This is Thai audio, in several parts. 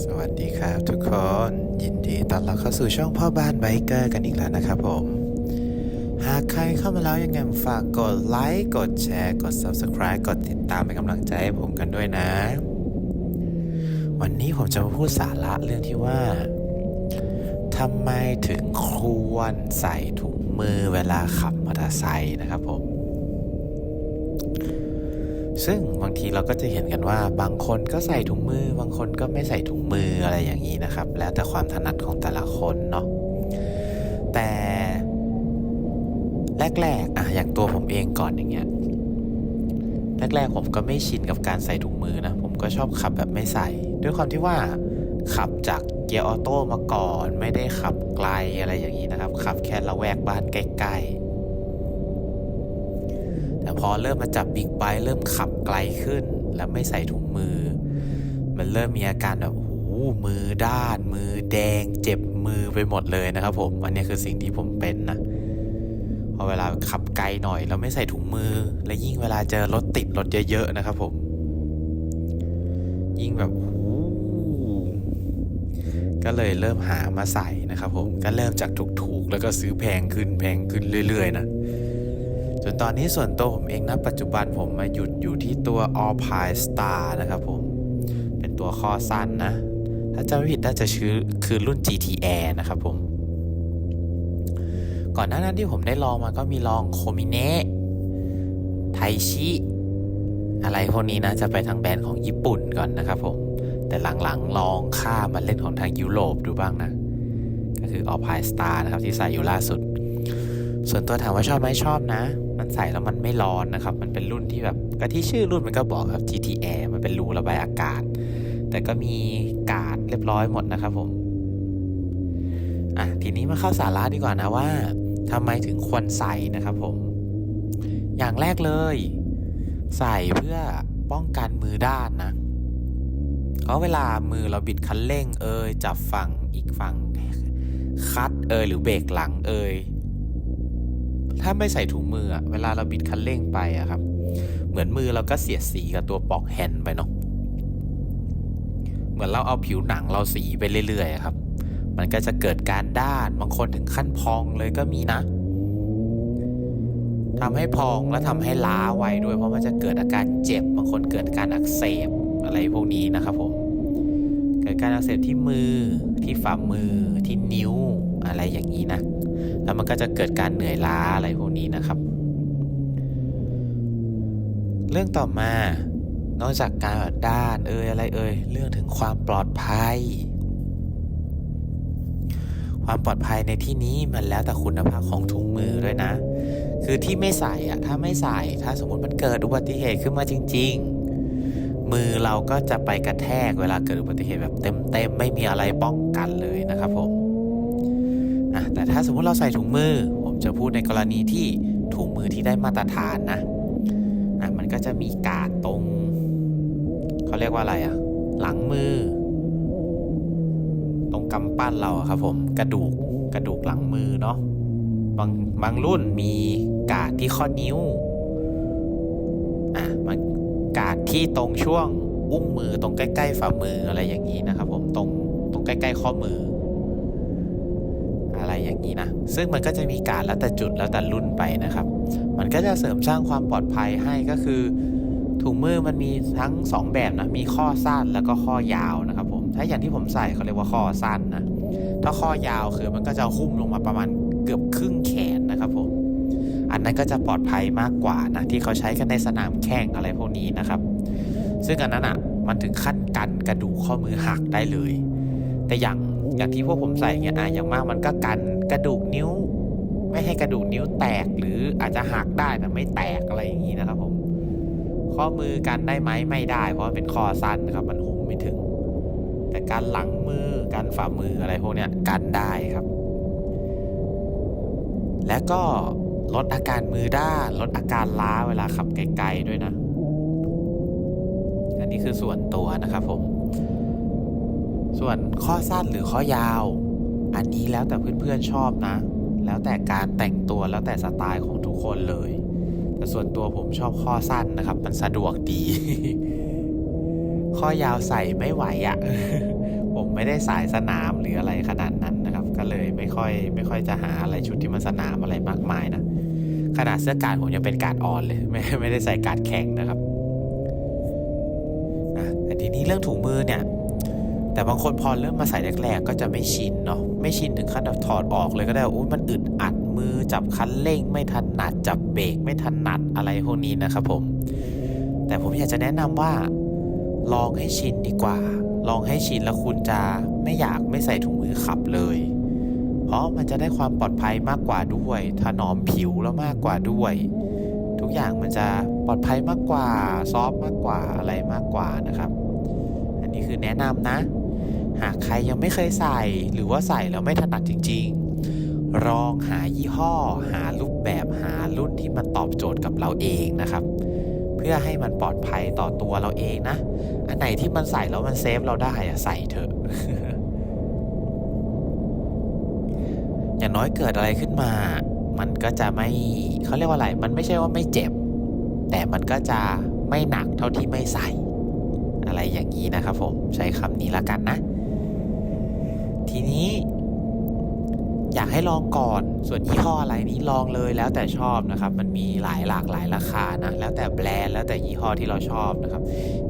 สวัสดีครับทุกคน ยินดีต้อนรับเข้าสู่ช่องพ่อบ้านไบเกอร์กันอีกแล้วนะครับผม หากใครเข้ามาแล้วยังไงฝากกดไลค์กดแชร์กด Subscribe กดติดตามเป็นกำลังใจให้ผมกันด้วยนะ วันนี้ผมจะมาพูดสาระเรื่องที่ว่าทำไมถึงควรใส่ถุงมือเวลาขับมอเตอร์ไซค์นะครับผม ซึ่งบางทีเราก็จะเห็นกันว่า บางคนก็ใส่ถุงมือ บางคนก็ไม่ใส่ถุงมืออะไรอย่างนี้นะครับ แล้วแต่ความถนัดของแต่ละคนเนาะแต่แรกๆอะอย่างตัวผมเองก่อนอย่างเงี้ยแรกๆผมก็ไม่ชินกับการใส่ถุงมือนะ ผมก็ชอบขับแบบไม่ใส่ ด้วยความที่ว่าขับจากเกียร์ออโต้มาก่อน ไม่ได้ขับไกลอะไรอย่างนี้นะครับ ขับแค่ละแวกบ้านใกล้ๆ แต่พอเริ่มมาจับบิ๊กไบค์เริ่มขับไกลขึ้น แล้วไม่ใส่ถุงมือ มันเริ่มมีอาการแบบโอ้มือด้าน มือแดง เจ็บมือไปหมดเลยนะครับผม อันนี้คือสิ่งที่ผมเป็นนะพอเวลาขับไกลหน่อยเราไม่ใส่ถุงมือ และยิ่งเวลาเจอรถติดรถเยอะๆนะครับผม ยิ่งแบบโอ้ก็เลยเริ่มหามาใส่นะครับผม ก็เริ่มจากถูกๆ แล้วก็ซื้อแพงขึ้นแพงขึ้นเรื่อยๆนะ จนตอนนี้ส่วนตัวผมเองนะปัจจุบันผมมาหยุดอยู่ที่ตัว All Pie Star นะครับผม เป็นตัวข้อสั้นนะ ถ้าจำไม่ผิดน่าจะชื่อคือรุ่น GTR นะครับผม ก่อนหน้านั้นที่ผมได้ลองมาก็มีลองโคมิเนะไทชิอะไรพวกนี้นะจะไปทางแบรนด์ของญี่ปุ่นก่อนนะครับผม แต่หลังๆลองข้ามมาเล่นของทางยุโรปดูบ้างนะ ก็คือ All Pie Star นะครับที่ใส่อยู่ล่าสุด ส่วนตัวถามว่าชอบไหมชอบนะ มันใส่แล้วมันไม่ร้อนนะครับ มันเป็นรุ่นที่แบบก็ที่ชื่อรุ่นมันก็บอกครับ GTR มันเป็นรูระบายอากาศ แต่ก็มีกาดเรียบร้อยหมดนะครับผมอะทีนี้มาเข้าสาระดีกว่านะว่าทำไมถึงควรใส่นะครับผม อย่างแรกเลย ใส่เพื่อป้องกันมือด้านนะ เพราะเวลามือเราบิดคันเร่งเอยจับฝั่งอีกฝั่งคัดเอยหรือเบรกหลังเอย ถ้าไม่ใส่ถุงมือเวลาเราบิดคันเร่งไปอะครับ เหมือนมือเราก็เสียดสีกับตัวปลอกแฮนด์ไปเนาะเหมือนเราเอาผิวหนังเราสีไปเรื่อยๆครับ มันก็จะเกิดการด้านบางคนถึงขั้นพองเลยก็มีนะทำให้พองและทำให้ล้าไวด้วย เพราะมันจะเกิดอาการเจ็บบางคนเกิดการอักเสบอะไรพวกนี้นะครับผมเกิดการอักเสบที่มือที่ฝ่ามือที่นิ้วอะไรอย่างนี้นะ แล้วมันก็จะเกิดการเหนื่อยล้าอะไรพวกนี้นะครับ เรื่องต่อมานอกจากการด้านเอ่ยอะไรเอ่ยเรื่องถึงความปลอดภัย ความปลอดภัยในที่นี้มันแล้วแต่คุณภาพของถุงมือด้วยนะ คือที่ไม่ใส่อะถ้าไม่ใส่ถ้าสมมติมันเกิดอุบัติเหตุขึ้นมาจริง ๆ มือเราก็จะไปกระแทกเวลาเกิดอุบัติเหตุแบบเต็มๆไม่มีอะไรป้องกันเลยนะครับผม แต่ถ้าสมมติเราใส่ถุงมือ ผมจะพูดในกรณีที่ถุงมือที่ได้มาตรฐานนะอะมันก็จะมีกาดตรงเขาเรียกว่าอะไรอะหลังมือ ตรงกำปั้นเราครับผมกระดูกกระดูกหลังมือเนาะบางบางรุ่นมีกาดที่ข้อนิ้วอะมันกาดที่ตรงช่วงอุ้งมือตรงใกล้ ๆ ฝ่ามืออะไรอย่างนี้นะครับผมตรงตรงใกล้ ๆ ข้อมือ อย่างนี้นะ ซึ่งมันก็จะมีการแล้วแต่จุดแล้วแต่รุ่นไปนะครับ มันก็จะเสริมสร้างความปลอดภัยให้ก็คือ ถุงมือมันมีทั้ง 2 แบบนะ มีข้อสั้นแล้วก็ข้อยาวนะครับผม ถ้าอย่างที่ผมใส่เขาเรียกว่าข้อสั้นนะ ถ้าข้อยาวคือมันก็จะหุ้มลงมาประมาณเกือบครึ่งแขนนะครับผม อันนั้นก็จะปลอดภัยมากกว่านะที่เขาใช้กันในสนามแข่งอะไรพวกนี้นะครับ ซึ่งอันนั้นอะมันถึงขั้นกันกระดูกข้อมือหักได้เลย แต่อย่างอย่างที่พวกผมใส่เงี้ยอะอย่างมากมันก็กัน กระดูกนิ้ว ไม่ให้กระดูกนิ้วแตกหรืออาจจะหักได้แต่ไม่แตกอะไรอย่างนี้นะครับ ผม ข้อมือกันได้ไหมไม่ได้ เพราะมันเป็นข้อสั้นนะครับ มันหุ้มไม่ถึง แต่การหลังมือการฝ่ามืออะไรพวกเนี้ยกันได้ครับ และก็ลดอาการมือด้านลดอาการล้าเวลาขับไกลๆด้วยนะ อันนี้คือส่วนตัวนะครับผม ส่วนข้อสั้นหรือข้อยาว อันนี้แล้วแต่เพื่อนๆชอบนะ แล้วแต่การแต่งตัวแล้วแต่สไตล์ของทุกคนเลย แต่ส่วนตัวผมชอบข้อสั้นนะครับ มันสะดวกดี ข้อยาวใส่ไม่ไหวอะ่ะ ผมไม่ได้สายสนามหรืออะไรขนาดนั้นนะครับ ก็เลยไม่ค่อยไม่ค่อยจะหาอะไรชุดที่มันสนามอะไรมากมายนะ ขนาดเสื้อกาดผมยังเป็นกาดออนเลย ไม่ไม่ได้ใส่กาดแข็งนะครับอะแต่ทีนี้เรื่องถุงมือเนี่ยแต่บางคนพอเริ่มมาใส่แรกๆก็จะไม่ชินเนาะ ไม่ชินถึงขั้นแบบถอดออกเลยก็ได้โอ้ยมันอึดอัดมือจับคันเร่ง ไม่ถนัดจับเบรกไม่ถนัดอะไรพวกนี้นะครับผม แต่ผมอยากจะแนะนำว่า ลองให้ชินดีกว่า ลองให้ชินแล้วคุณจะไม่อยากไม่ใส่ถุงมือขับเลย เพราะมันจะได้ความปลอดภัยมากกว่าด้วยถนอมผิวแล้วมากกว่าด้วย ทุกอย่างมันจะปลอดภัยมากกว่าซอฟมากกว่าอะไรมากกว่านะครับ อันนี้คือแนะนำนะ หากใครยังไม่เคยใส่ หรือว่าใส่แล้วไม่ถนัดจริงๆลองหายี่ห้อ หารูปแบบหารุ่นที่มันตอบโจทย์กับเราเองนะครับ เพื่อให้มันปลอดภัยต่อตัวเราเองนะ อันไหนที่มันใส่แล้วมันเซฟเราได้อะใส่เถอะอย่างน้อยเกิดอะไรขึ้นมา มันก็จะไม่เขาเรียกว่าอะไร มันไม่ใช่ว่าไม่เจ็บ แต่มันก็จะไม่หนักเท่าที่ไม่ใส่ อะไรอย่างนี้นะครับผม ใช้คำนี้ละกันนะ ทีนี้ อยากให้ลองก่อน ส่วนยี่ห้ออะไรนี้ลองเลยแล้วแต่ชอบนะครับ มันมีหลายหลากหลายราคานะ แล้วแต่แบรนด์แล้วแต่ยี่ห้อที่เราชอบนะครับ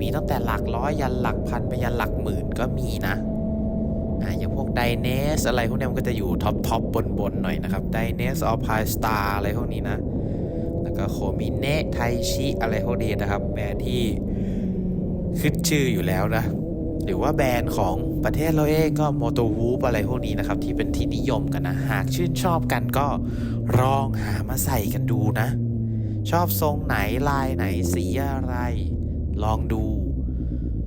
มีตั้งแต่หลักร้อยยันหลักพันไปยันหลักหมื่นก็มีนะอ่าอย่างพวกไดเนสอะไรพวกนี้มันก็จะอยู่ท็อปท็อปบนบนหน่อยนะครับไดเนสออพายสตาร์อะไรพวกนี้นะ แล้วก็โคมิเนะไทชิอะไรพวกนี้นะครับแบรนด์ที่ขึ้นชื่ออยู่แล้วนะ หรือว่าแบรนด์ของประเทศเราเองก็โมโตวูปอะไรพวกนี้นะครับ ที่เป็นที่นิยมกันนะ หากชื่นชอบกันก็ลองหามาใส่กันดูนะ ชอบทรงไหนลายไหนสีอะไร ลองดู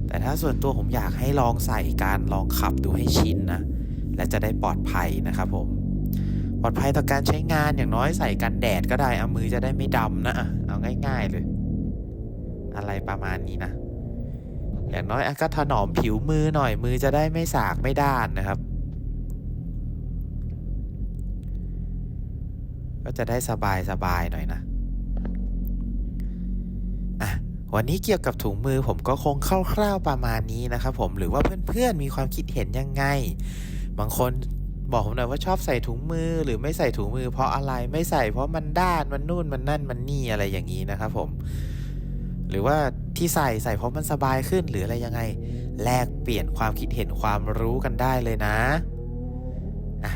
แต่ถ้าส่วนตัวผมอยากให้ลองใส่การลองขับดูให้ชินนะ และจะได้ปลอดภัยนะครับผมปลอดภัยต่อการใช้งานอย่างน้อยใส่กันแดดก็ได้เอามือจะได้ไม่ดำนะเอาง่าย ๆเลย อะไรประมาณนี้นะ อย่างน้อยอก็ถนอมผิวมือหน่อยมือจะได้ไม่สากไม่ด้านนะครับ ก็จะได้สบายสบายหน่อยนะอะวันนี้เกี่ยวกับถุงมือผมก็คงคร่าวๆประมาณนี้นะครับผมหรือว่าเพื่อนๆมีความคิดเห็นยังไง บางคนบอกผมหน่อยว่าชอบใส่ถุงมือหรือไม่ใส่ถุงมือเพราะอะไรไม่ใส่เพราะมันด้านมันนู่นมันนั่นมันนี่อะไรอย่างนี้นะครับผม หรือว่าที่ใส่ใส่เพราะมันสบายขึ้นหรืออะไรยังไง แลกเปลี่ยนความคิดเห็นความรู้กันได้เลยนะอะ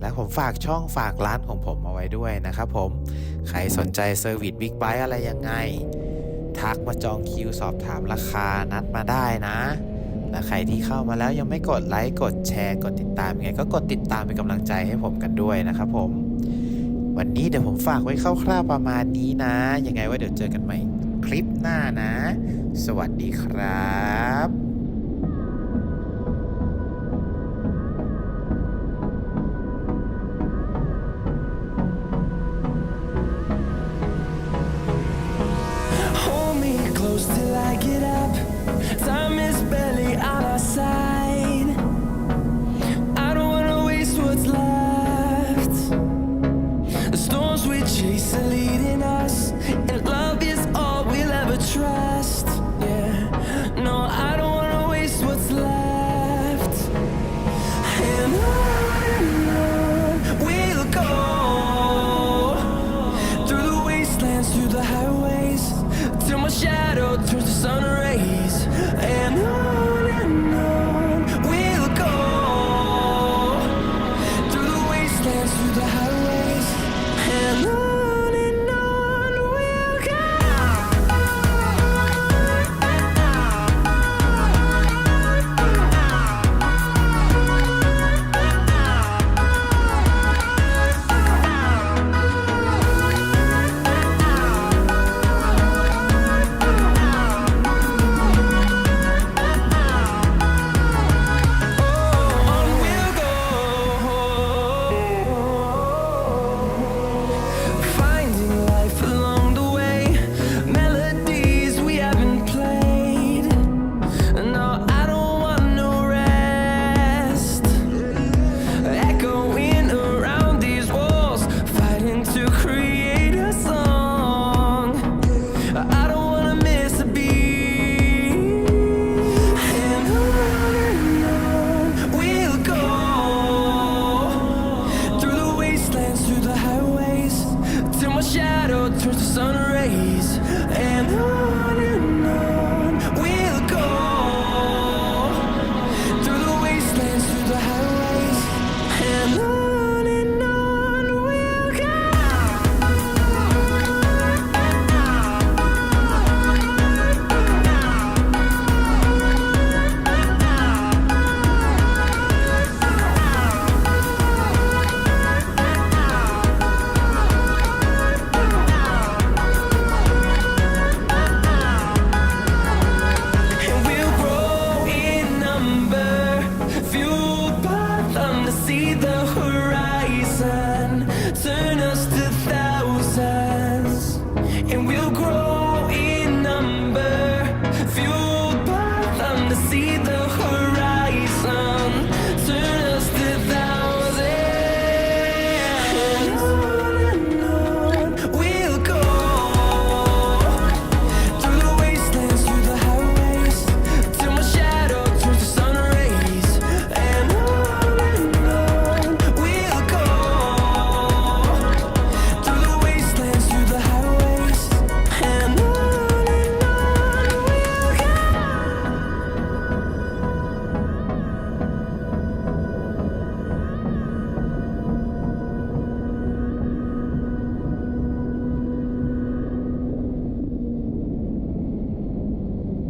และผมฝากช่องฝากร้านของผมเอาไว้ด้วยนะครับผม ใครสนใจเซอร์วิสบิ๊กไบค์อะไรยังไง ทักมาจองคิวสอบถามราคานัดมาได้นะ และใครที่เข้ามาแล้วยังไม่กดไลค์กดแชร์ กดติดตามยังไง ก็กดติดตามเป็นกำลังใจให้ผมกันด้วยนะครับผมวันนี้เดี๋ยวผมฝากไว้คร่าวๆประมาณนี้นะ ยังไงว่าเดี๋ยวเจอกันใหม่ คลิปหน้านะ สวัสดีครับ see the